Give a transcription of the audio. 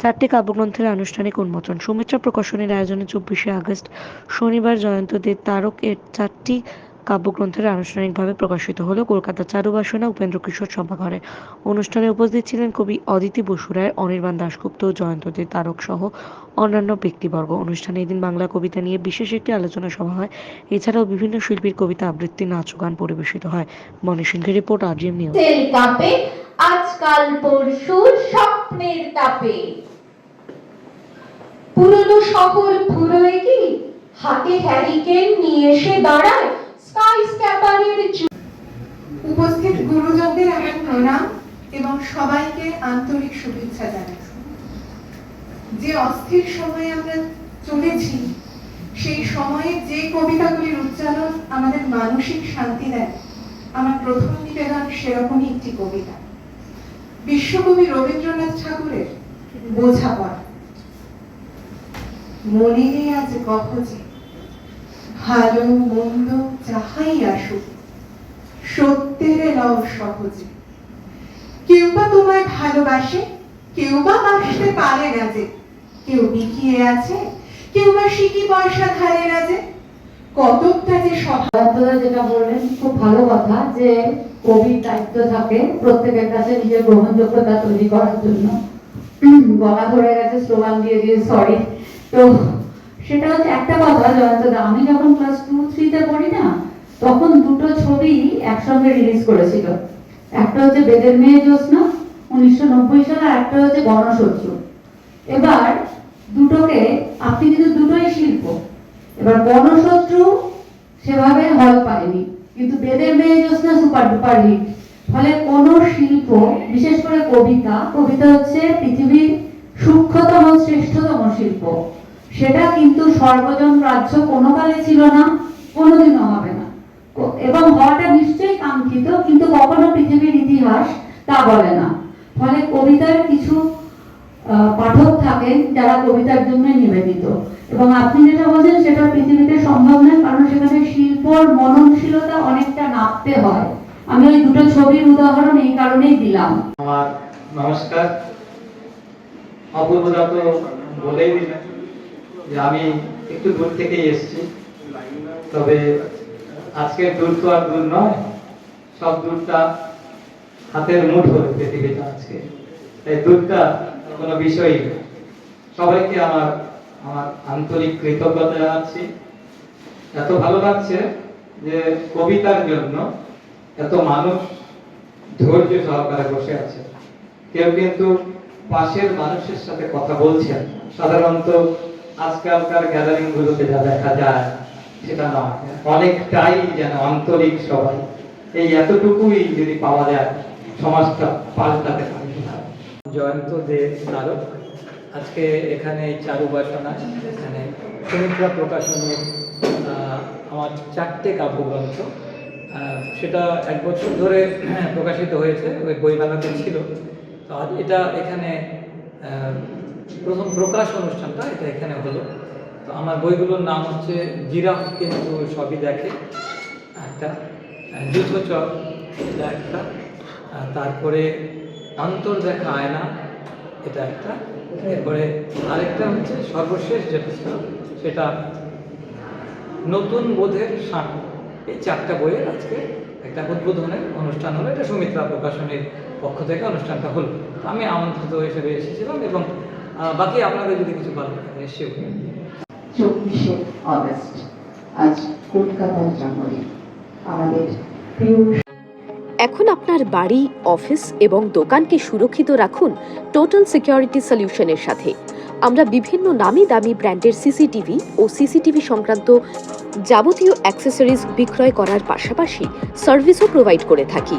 চারটি কাব্যগ্রন্থের আনুষ্ঠানিক উন্মোচন। সুমিত্রা প্রকাশনীর আয়োজনে চব্বিশে আগস্ট শনিবার জয়ন্তদের তারক এর চারটি কাব্যগ্রন্থের আনুষ্ঠানিকভাবে প্রকাশিত হলো কলকাতা চারুবাসনা উপেন্দ্র কিশোর সভাঘরে। অনুষ্ঠানে উপস্থিত ছিলেন কবি অদিতি বসু রায়, অনির্বাণ দাশগুপ্ত, জয়ন্তদের তারক সহ অন্যান্য ব্যক্তিবর্গ। অনুষ্ঠানে এদিন বাংলা কবিতা নিয়ে বিশেষ একটি আলোচনা সভা হয়। এছাড়াও বিভিন্ন শিল্পীর কবিতা আবৃত্তি, নাচ গান পরিবেশিত হয়। মণি সিংহের রিপোর্ট, আরজিএম নিউজ। আজকাল পরশু স্বপ্নের তাপে। পুরনো শহর ফুরোয় কি? হাতে হ্যারিকেন নিয়ে এসে দাঁড়ায় উপস্থিত গুরুজনদের আমার প্রণাম এবং সবাইকে আন্তরিক শুভেচ্ছা যে অস্থির সময়ে আমরা চলেছি, সেই সময়ে যে কবিতাগুলির উচ্চারণ আমাদের মানসিক শান্তি দেয়, আমার প্রথম নিবেদন সেরকমই একটি কবিতা। বিশ্বকবি রবীন্দ্রনাথ ঠাকুরের বোঝাপড়া। মনিরে আজ গহজে ভালো মন্দ যাহাই আসুক, সত্যের লও সহজে। কেউ বা তোমায় ভালোবাসে, কেউ বা বাসতে পারে না যে, কেউ বিকিয়ে আছে, কেউ বা সিকি পয়সা ধারে না যে, কতকটা যে আপনারা যেটা বললেন, খুব ভালো কথা যে কবির দায়িত্ব থাকে প্রত্যেকের কাছে নিজের গ্রহণযোগ্যতা তৈরি করার জন্য। গলা ধরে গেছে স্লোগান দিয়ে দিয়ে সরি তো সেটা হচ্ছে একটা কথা, জয়ন্ত দা, আমি যখন ক্লাস টু থ্রিতে পড়ি না, তখন দুটো ছবি একসঙ্গে রিলিজ করেছিল। একটা হচ্ছে বেদের মেয়ে জ্যোৎস্না, উনিশশো নব্বই সালে, আর একটা হচ্ছে গণশত্রু এবার দুটোকে, আপনি কিন্তু দুটোই শিল্প। এবার গণশত্রু সেভাবে হল পায়নি, কিন্তু বেদের মেয়ে জ্যোৎস্না সুপার ডুপার হিট ফলে কোন শিল্প, বিশেষ করে কবিতা কবিতা হচ্ছে পৃথিবীর সূক্ষ্মতম, শ্রেষ্ঠতম শিল্প। সেটা কিন্তু সর্বজন রাজ্য কোনো কালে ছিল না, কোনোদিনও হবে না। এবং হওয়াটা নিশ্চয়ই কাঙ্ক্ষিত, কিন্তু কখনো পৃথিবীর ইতিহাস তা বলে না। ফলে কবিতার কিছু পাঠক থাকেন যারা কবিতার জন্য নিবেদিত। এবং আপনি যেটা বলছেন, সেটা পৃথিবীতে সম্ভব নয়, কারণ সেখানে শিল্পর মননশীলতা অনেকটা নাপতে হয়। আমি ওই দুটো ছবির উদাহরণ এই কারণেই দিলাম। আমার নমস্কার। অপূর্বদা তো বলেই দিলেন। যে আমি একটু দূর থেকেই এসেছি। তবে আজকের দূর তো আর দূর নয়, সব দূরটা হাতের মুঠো পৃথিবীটা আজকে। তাই দূরটা কোনো বিষয়ই। সবাইকে আমার আমার আন্তরিক কৃতজ্ঞতা জানাচ্ছি এত ভালো লাগছে যে কবিতার জন্য এত মানুষ ধৈর্য সহকারে বসে আছে। কেউ কিন্তু পাশের মানুষের সাথে কথা বলছেন সাধারণত আজকালকার গ্যাদারিং গুলোতে যা দেখা যায়, সেটা নয়। অনেকটাই যেন আন্তরিক সবাই। এই এতটুকুই যদি পাওয়া যায়, সমাজটা পাল্টাতে পারে। জয়ন্ত তারক আজকে এখানে চারুবাসনা এখানে সুমিত্রা প্রকাশনের আমার চারটে কাব্যগ্রন্থ। সেটা এক বছর ধরে প্রকাশিত হয়েছে, ওই বইমেলাতে ছিল। তো এটা এখানে প্রথম প্রকাশ অনুষ্ঠানটা এটা এখানে হলো। তো আমার বইগুলোর নাম হচ্ছে জিরাফ কিন্তু সবই দেখে। একটা যুদ্ধচর এটা একটা। তারপরে অন্তর দেখা আয়না, এটা একটা। এরপরে আরেকটা হচ্ছে সর্বশেষ যেটা ছিল, সেটা নতুন বোধের সাঁক এই চারটা বইয়ের আজকে একটা উদ্বোধনের অনুষ্ঠান হলো। এটা সুমিত্রা প্রকাশনীর পক্ষ থেকে অনুষ্ঠানটা হলো। আমি আমন্ত্রিত হিসেবে এসেছিলাম এবং বাকি আপনাদের যদি কিছু ভালো থাকে নিশ্চয়ই। চব্বিশে অগস্ট আজ কলকাতার জন্মদিন আমাদের প্রিয় এখন আপনার বাড়ি অফিস এবং দোকানকে সুরক্ষিত রাখুন টোটাল সিকিউরিটি সলিউশনের সাথে। আমরা বিভিন্ন নামি দামি ব্র্যান্ডের সিসিটিভি ও সিসিটিভি সংক্রান্ত যাবতীয় অ্যাক্সেসরিজ বিক্রয় করার পাশাপাশি সার্ভিসও প্রোভাইড করে থাকি।